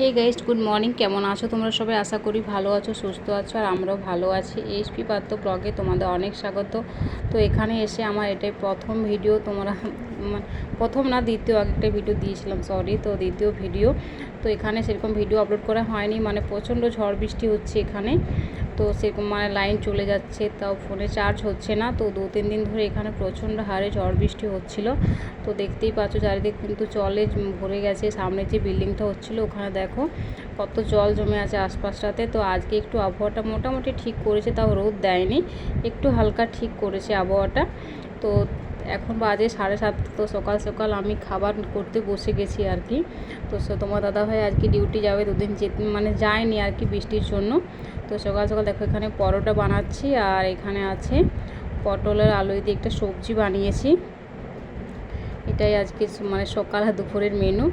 হে geist good morning কেমন আছো তোমরা সবাই? আশা করি ভালো আছো, সুস্থ আছো, আর আমরাও ভালো আছি। এইচপি পাত্র ব্লগে তোমাদের অনেক স্বাগত। তো এখানে এসে আমার এটাই প্রথম ভিডিও তোমরা মানে প্রথম না, দ্বিতীয় একটা ভিডিও দিয়েছিলাম সরি তো দ্বিতীয় ভিডিও তো এখানে সেরকম ভিডিও আপলোড করা হয়নি। মানে প্রচণ্ড ঝড় বৃষ্টি হচ্ছে এখানে। তো সেরকম মানে লাইন চলে যাচ্ছে, তাও ফোনে চার্জ হচ্ছে না। তো দু তিন দিন ধরে এখানে প্রচণ্ড হারে ঝড় বৃষ্টি হচ্ছিল। তো দেখতেই পাচ্ছ, চারিদিক কিন্তু জলে ভরে গেছে। সামনে যে বিল্ডিংটা হচ্ছিল, ওখানে দেখো কত জল জমে আছে আশপাশটাতে। তো আজকে একটু আবহাওয়াটা মোটামুটি ঠিক করেছে, তাও রোদ দেয়নি। একটু হালকা ঠিক করেছে আবহাওয়াটা। তো এখন বাজে সাড়ে সাতটা তো সকাল সকাল আমি খাবার করতে বসে গেছি আর কি। তো তোমার দাদা দাদাভাই আজকে ডিউটি যাবে দুদিন যেতে মানে যায়নি আর কি বৃষ্টির জন্য। তো সকাল সকাল দেখো এখানে পরোটা বানাচ্ছি আর এখানে আছে পটলের আলু দিয়ে একটা সবজি বানিয়েছি। এটাই আজকে মানে সকাল আর দুপুরের মেনু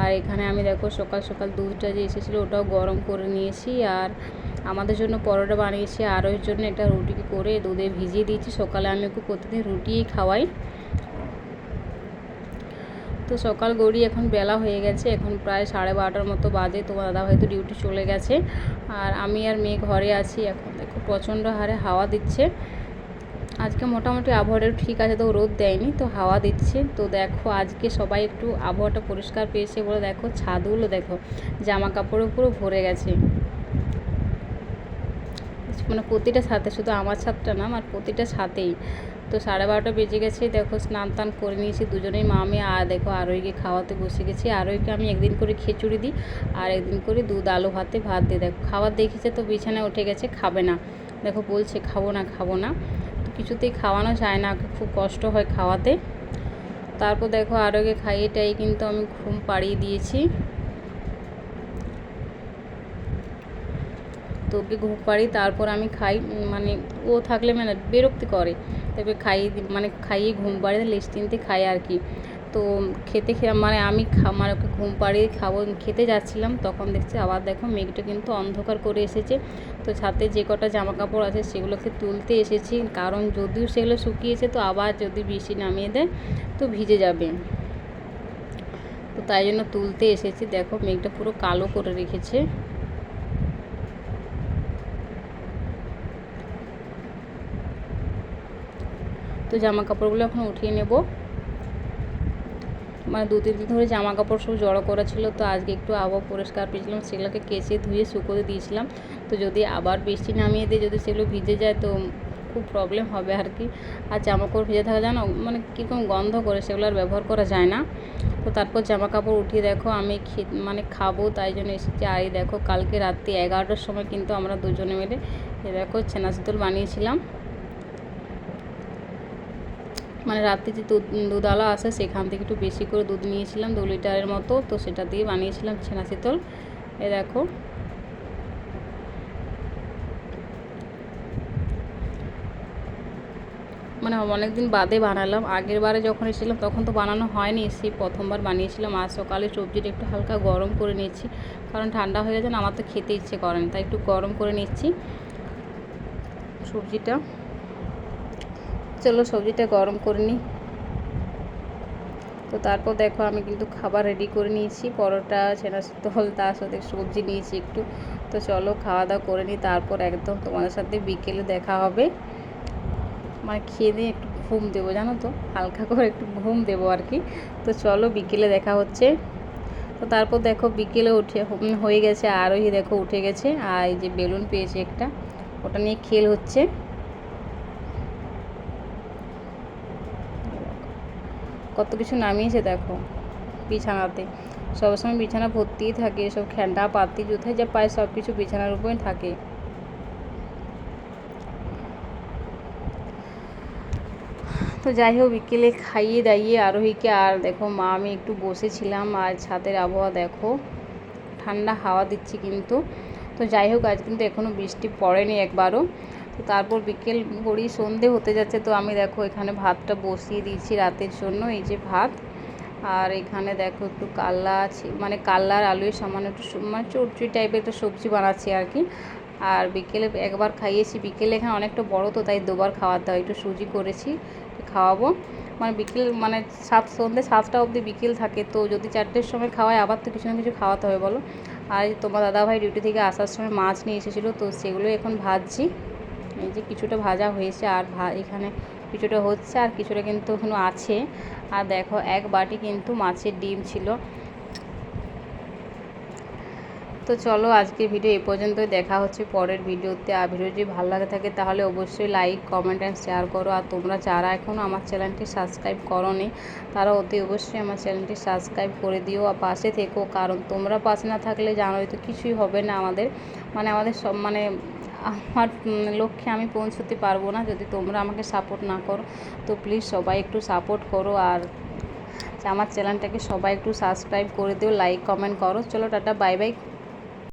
আর এখানে আমি দেখো সকাল সকাল দুধটা যে এসেছিল ওটাও গরম করে নিয়েছি আর আমাদের জন্য পরোটা বানিয়েছি, আর ওই জন্য একটা রুটি করে দুধে ভিজিয়ে দিয়েছি। সকালে আমি ওকে প্রতিদিন রুটিই খাওয়াই। তো সকাল গড়ি এখন বেলা হয়ে গেছে, এখন প্রায় সাড়ে বারোটার মতো বাজে। তোমার দাদা হয়তো ডিউটি চলে গেছে। আর আমি আর মেয়ে ঘরে আছি, এখন দেখো প্রচণ্ড হারে হাওয়া দিচ্ছে। আজকে মোটামুটি আবহাওয়াটা ঠিক আছে, তো রোদ দেয়নি, তো হাওয়া দিচ্ছে। তো দেখো, আজকে সবাই একটু আবহাওয়াটা পরিষ্কার পেয়েছে বলে দেখো, ছাদগুলো দেখো, জামা কাপড়ে পুরো ভরে গেছে। মানে প্রতিটা ছাদে, শুধু আমার ছাদটা না, আমার প্রতিটা ছাদেই। তো সাড়ে বারোটা বেজে গেছে, দেখো স্নান টান করে নিয়েছি দুজনেই, মা, আমি আর দেখো আরোইকে খাওয়াতে বসে গেছি। আরোইকে আমি একদিন করে খিচুড়ি দিই, আর একদিন করে দুধ, আলু, ভাতে, ভাত দিয়ে দেখো খাবার দেখেছে তো বিছানায় উঠে গেছে, খাবে না। দেখো বলছে খাব না খাব না। তো কিছুতেই খাওয়ানো যায় না খুব কষ্ট হয় খাওয়াতে। তারপর দেখো আরোকে খাইয়ে টাই কিন্তু আমি ঘুম পাড়িয়ে দিয়েছি। তো ওকে ঘুম পাড়ি তারপর আমি খাই মানে ও থাকলে মানে বিরক্তি করে। তারপরে খাইয়ে মানে খাইয়ে ঘুম পাড়িয়ে নিশ্চিন্তে খাই আর কি। তো খেতে খেয়ে মানে আমি মানে ওকে ঘুম পাড়িয়ে খাব, খেতে যাচ্ছিলাম, তখন দেখছি আবার দেখো মেঘটা কিন্তু অন্ধকার করে এসেছে। তো ছাদে যে কটা জামা কাপড় আছে সেগুলোকে তুলতে এসেছি, কারণ যদিও সেগুলো শুকিয়েছে, তো আবার যদি বৃষ্টি নামিয়ে দেয়, তো ভিজে যাবে। তো তাই জন্য তুলতে এসেছি। দেখো মেঘটা পুরো কালো করে রেখেছে। তো জামা কাপড়গুলো এখন উঠিয়ে নেব। মানে দু, তিন দিন ধরে জামা কাপড় সব জড়ো করা ছিল, তো আজকে একটু আবহাওয়া পরিষ্কার পেয়েছিলাম, সেগুলোকে কেচে ধুয়ে শুকোতে দিয়েছিলাম। তো যদি আবার বৃষ্টি নামিয়ে দিয়ে, যদি সেগুলো ভিজে যায়, তো খুব প্রবলেম হবে আর কি আর জামা কাপড় ভিজে থাকা জানো মানে কীরকম গন্ধ করে, সেগুলো আর ব্যবহার করা যায় না। তো তারপর জামা কাপড় উঠিয়ে দেখো, আমি মানে খাব, তাই জন্য এসেছি। আর দেখো, কালকে রাত্রি এগারোটার সময় কিন্তু আমরা দুজনে মিলে দেখো ছেনা বানিয়েছিলাম। মানে রাত্রে যে দুধ, দুধওয়ালা আসে সেখান থেকে একটু বেশি করে দুধ নিয়েছিলাম, দু লিটারের মতো। তো সেটা দিয়ে বানিয়েছিলাম ছেনা শীতল এ দেখো। মানে অনেক দিন বাদে বানালাম। আগের বারে যখন এসেছিলাম তখন তো বানানো হয়নি। সেই প্রথমবার বানিয়েছিলাম। আর সকালে সবজিটা একটু হালকা গরম করে নিচ্ছি কারণ ঠান্ডা হয়ে গেছে আমার তো খেতে ইচ্ছে করে না, তাই একটু গরম করে নিচ্ছি সবজিটা। চলো সবজিটা গরম করে নিই তো তারপর দেখো, আমি কিন্তু খাবার রেডি করে নিয়েছি। পরোটা ছেনা স্থল তার সাথে সবজি নিয়েছি একটু। তো চলো, খাওয়া দাওয়া করে নিই তারপর একদম তোমাদের সাথে বিকেলে দেখা হবে। মানে খেয়ে দিয়ে একটু ঘুম দেবো, জানো তো? হালকা করে একটু ঘুম দেবো আর কি। তো চলো, বিকেলে দেখা হচ্ছে। তো তারপর দেখো, বিকেলে উঠে হয়ে গেছে। আরোহী দেখো, উঠে গেছে। আর এই যে বেলুন পেয়েছে একটা, ওটা নিয়ে খেল হচ্ছে। কত কিছু নামিয়েছে দেখো, বিছানাতে। সবসময় বিছানা ভর্তিই থাকে সব খেন্ডা পাতি যুথায় যা পায় সব কিছু বিছানার উপরে থাকে। তো যাই হোক, বিকেলে খাইয়ে দাইয়ে আরোহীকে আর দেখো, মা, আমি একটু বসেছিলাম, আর ছাদের আবহাওয়া দেখো, ঠান্ডা হাওয়া দিচ্ছি কিন্তু। তো যাই হোক, আজ কিন্তু এখনও বৃষ্টি পড়েনি একবারও। তো তারপর বিকেল গড়ি সন্ধে হতে যাচ্ছে, তো আমি দেখো এখানে ভাতটা বসিয়ে দিয়েছি রাতের জন্য, এই যে ভাত। আর এখানে দেখো একটু কাল্লা আছে মানে কাল্লার আলুর সামান্য একটু মানে চরচুরি টাইপের একটা সবজি বানাচ্ছি আর কি। আর বিকেলে একবার খাইয়েছি, বিকেলে এখানে অনেকটা বড় তো, তাই দুবার খাওয়াতে হয় একটু সুজি করেছি খাওয়াবো। মানে বিকেল মানে সাত সন্ধ্যে সাতটা অবধি বিকেল থাকে, তো যদি চারটের সময় খাওয়াই, আবার তো কিছু না কিছু খাওয়াতে হবে, বলো। আর তোমার দাদাভাই ডিউটি থেকে আসার সময় মাছ নিয়ে এসেছিল, তো সেগুলো এখন ভাজছি। এই যে কিছুটা ভাজা হয়েছে আর ভা, এখানে কিছুটা হচ্ছে আর কিছুটা কিন্তু এখনও আছে। আর দেখো, এক বাটি কিন্তু মাছের ডিম ছিল। তো চলো আজকে ভিডিও এ পর্যন্তই। দেখা হচ্ছে পরের ভিডিওতে। আর ভিডিও যদি ভালো লাগে থাকে, তাহলে অবশ্যই লাইক কমেন্ট অ্যান্ড শেয়ার করো। আর তোমরা যারা এখনও আমার চ্যানেলটি সাবস্ক্রাইব করো নি তারা অতি অবশ্যই আমার চ্যানেলটি সাবস্ক্রাইব করে দিও আর পাশে থেকো। কারণ তোমরা পাশে না থাকলে জানোই তো কিছুই হবে না আমাদের। মানে আমাদের সব মানে আমার লক্ষ্যে আমি পৌঁছতে পারব না। যদি তোমরা আমাকে সাপোর্ট না করো, তো প্লিজ সবাই একটু সাপোর্ট করো। আর আমার চ্যানেলটাকে সবাই একটু সাবস্ক্রাইব করে দিও লাইক কমেন্ট করো। চলো টাটা বাই বাই